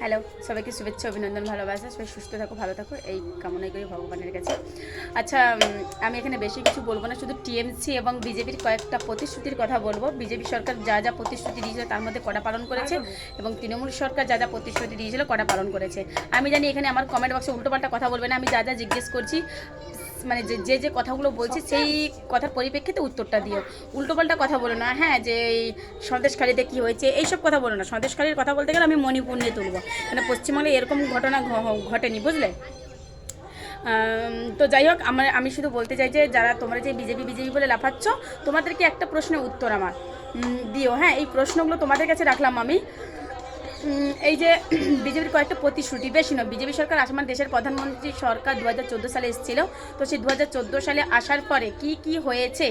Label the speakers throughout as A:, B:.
A: Hello সবাইকে শুভেচ্ছা, অভিনন্দন, ভালোবাসা। সবাই সুস্থ থাকো, ভালো থাকো। এই কামনাই করি ভগবানের কাছে। আচ্ছা আমি এখানে বেশি কিছু বলব না, শুধু টিএমসি এবং বিজেপির কয়েকটা প্রতিশ্রুতির কথা বলব। বিজেপি সরকার যা যা প্রতিশ্রুতি দিয়েছিল তার মধ্যে কটা পালন করেছে এবং তৃণমূল সরকার যা যা প্রতিশ্রুতি দিয়েছিল কটা পালন করেছে। আমি জানি এখানে আমার কমেন্ট বক্সে উল্টোপাল্টা কথা বলবে না, আমি যা যা জিজ্ঞেস করছি মানে যে যে যে কথাগুলো বলছি সেই কথার পরিপ্রেক্ষিতে উত্তরটা দিও। উল্টোপাল্টা কথা বলো না হ্যাঁ যে এই সন্দেশখালীতে কী হয়েছে এইসব কথা বলো না। সন্দেশখালীর কথা বলতে গেলে আমি মণিপুর নিয়ে তুলবো। মানে পশ্চিমবঙ্গে এরকম ঘটনা ঘটেনি বুঝলে? তো যাই হোক আমার আমি শুধু বলতে চাই যে যারা তোমরা যে বিজেপি বিজেপি বলে লাফাচ্ছ তোমাদেরকে একটা প্রশ্নের উত্তর আমার দিও। হ্যাঁ এই প্রশ্নগুলো তোমাদের কাছে রাখলাম আমি। এই যে বিজেপির কয়েকটা প্রতিশ্রুতি, বেশি নয় বিজেপি সরকার আমার দেশের প্রধানমন্ত্রী সরকার দু হাজার চোদ্দ সালে এসেছিল। তো সেই দু হাজার চোদ্দ সালে আসার পরে কি কি হয়েছে?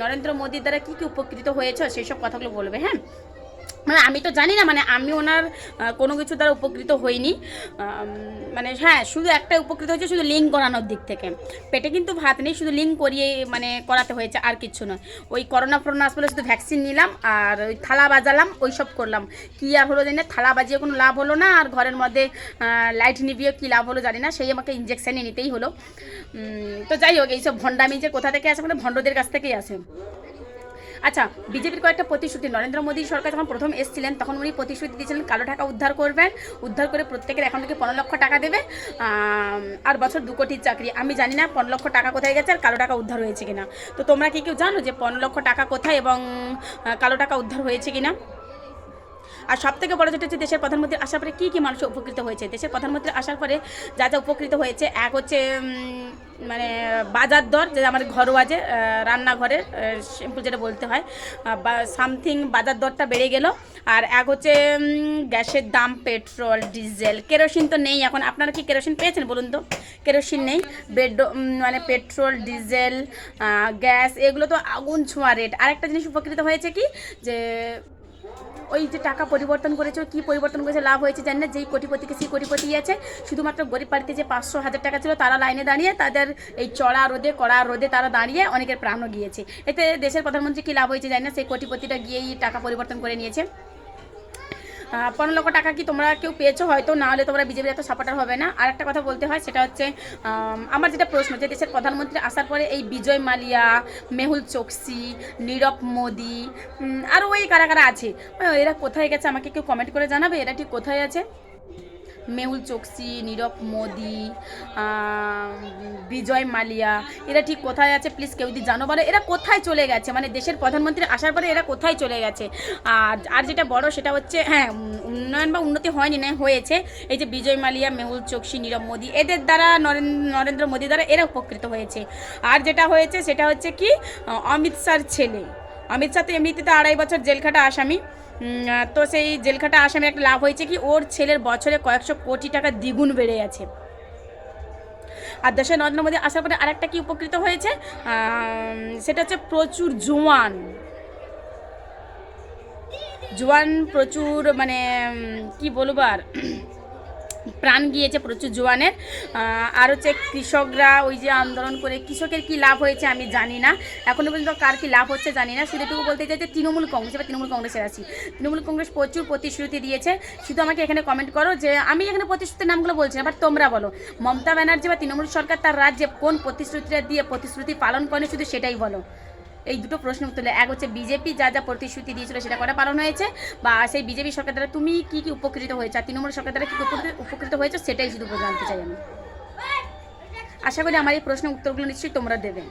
A: নরেন্দ্র মোদীর দ্বারা কি কি উপকৃত হয়েছে? সেই সব কথাগুলো বলবে হ্যাঁ? মানে আমি তো জানি না মানে আমি ওনার কোনো কিছু দ্বারা উপকৃত হইনি। মানে হ্যাঁ শুধু একটা উপকৃত হয়েছে, শুধু লিঙ্ক করানোর দিক থেকে। পেটে কিন্তু ভাত নেই, শুধু লিঙ্ক করিয়ে মানে করাতে হয়েছে, আর কিছু নয়। ওই করোনা ফরোনা আসলে শুধু ভ্যাকসিন নিলাম, আর ওই থালা বাজালাম ওই সব করলাম। কি আর হলো জানি না, থালা বাজিয়ে কোনো লাভ হলো না, আর ঘরের মধ্যে লাইট নিবিয়ে কী লাভ হলো জানি না, সেই আমাকে ইঞ্জেকশানই নিতেই হলো। তো যাই হোক, এইসব ভণ্ডামি যে কোথা থেকে আসে মানে ভণ্ডদের কাছ থেকেই আসে। আচ্ছা বিজেপির কয়েকটা প্রতিশ্রুতি। নরেন্দ্র মোদী সরকার যখন প্রথম এসেছিলেন, তখন উনি প্রতিশ্রুতি দিয়েছিলেন, কালো টাকা উদ্ধার করবেন। উদ্ধার করে প্রত্যেকের অ্যাকাউন্ট থেকে পনেরো লক্ষ টাকা দেবে। আর বছর দু কোটির চাকরি। আমি জানি না পনেরো লক্ষ টাকা কোথায় গেছে আর কালো টাকা উদ্ধার হয়েছে কিনা। তো তোমরা কি কেউ জানো যে পনেরো লক্ষ টাকা কোথায় এবং কালো টাকা উদ্ধার হয়েছে কিনা? আর সব থেকে বড় যেটা হচ্ছে দেশের প্রধানমন্ত্রী আসার পরে কী কী মানুষ উপকৃত হয়েছে? দেশের প্রধানমন্ত্রী আসার পরে যা যা উপকৃত হয়েছে, এক হচ্ছে মানে বাজার দর, যে আমার ঘরোয়া যে রান্নাঘরের সিম্পল যেটা বলতে হয় বা সামথিং বাজার দরটা বেড়ে গেল। আর এক হচ্ছে গ্যাসের দাম, পেট্রোল, ডিজেল, কেরোসিন তো নেই এখন। আপনারা কি কেরোসিন পেয়েছেন বলুন তো? কেরোসিন নেই। বেড মানে পেট্রোল, ডিজেল গ্যাস, এগুলো তো আগুন ছোঁয়া রেট আরেকটা জিনিস উপকৃত হয়েছে কি? যে ওই যে টাকা পরিবর্তন করেছে কি পরিবর্তন করেছে, লাভ হয়েছে জানি না, যেই কোটিপতিকে সেই কোটিপতি আছে। শুধুমাত্র গরিব বাড়িতে যে পাঁচশো, হাজার টাকা ছিল, তারা লাইনে দাঁড়িয়ে তাদের এই চড়া রোদে, কড়া রোদে তারা দাঁড়িয়ে অনেকের প্রাণও গিয়েছে। এতে দেশের প্রধানমন্ত্রী কী লাভ হয়েছে জানি না, সেই কোটিপতিটা গিয়েই টাকা পরিবর্তন করে নিয়েছে। পনেরো লক্ষ টাকা কি তোমরা কেউ পেয়েছ? হয়তো না হলে তোমরা বিজেপির এত সাপোর্টার হবে না। আর একটা কথা বলতে হয়, সেটা হচ্ছে আমার যেটা প্রশ্ন, যে দেশের প্রধানমন্ত্রী আসার পরে এই বিজয় মালিয়া, মেহুল চোকসি, নীরব মোদি আরও ওই কারা কারা আছে? এরা কোথায় গেছে? আমাকে কেউ কমেন্ট করে জানাবে? এরা ঠিক কোথায় আছে? মেহুল চোকসি, নীরব মোদি বিজয় মালিয়া, এরা ঠিক কোথায় আছে? প্লিজ কেউ যদি জানো বলে, এরা কোথায় চলে গেছে? মানে দেশের প্রধানমন্ত্রী আসার পরে এরা কোথায় চলে গেছে? আর আর যেটা বড় সেটা হচ্ছে হ্যাঁ উন্নয়ন বা উন্নতি হয়নি, না, হয়েছে। এই যে বিজয় মালিয়া, মেহুল চোকসি, নীরব মোদি, এদের দ্বারা নরেন- নরেন্দ্র মোদি দ্বারা এরা উপকৃত হয়েছে। আর যেটা হয়েছে সেটা হচ্ছে কি অমিত শাহর ছেলে। অমিত শাহ তো এমনিতে তো আড়াই বছর জেলখাটা আসামি। তো সেই জেলখাটা আসামে একটা লাভ হয়েছে কি, ওর ছেলের বছরে কয়েকশো কোটি টাকা দ্বিগুণ বেড়ে গেছে। আর দেশে নরেন্দ্র মোদী আসার পরে আরেকটা কি উপকৃত হয়েছে? সেটা হচ্ছে প্রচুর জোয়ান। জোয়ান প্রচুর মানে কি বলব আর? প্রাণ গিয়েছে প্রচুর জোয়ানের। আর হচ্ছে কৃষকরা ওই যে আন্দোলন করে, কৃষকের কি লাভ হয়েছে আমি জানি না। এখনও পর্যন্ত কার কি লাভ হচ্ছে জানি না। শুধু এটুকু বলতে চাই যে তৃণমূল কংগ্রেস, এবার তৃণমূল কংগ্রেসের আছি। তৃণমূল কংগ্রেস প্রচুর প্রতিশ্রুতি দিয়েছে। শুধু আমাকে এখানে কমেন্ট করো যে, আমি এখানে প্রতিশ্রুতির নামগুলো বলছি না বাট তোমরা বলো। মমতা ব্যানার্জি বা তৃণমূল সরকার তার রাজ্যে কোন প্রতিশ্রুতিটা দিয়ে প্রতিশ্রুতি পালন করে শুধু সেটাই বলো। এই দুটো প্রশ্ন উত্তর এক হচ্ছে বিজেপি যা যা প্রতিশ্রুতি দিয়েছিল সেটা করা পালন হয়েছে? বা সেই বিজেপি সরকার দ্বারা তুমি কি কি উপকৃত হয়েছে? আর তৃণমূল সরকার দ্বারা কী উপকৃত হয়েছে সেটাই শুধু জানতে চাই আমি। আশা করি আমার এই প্রশ্নের উত্তরগুলো নিশ্চয়ই তোমরা দেবে।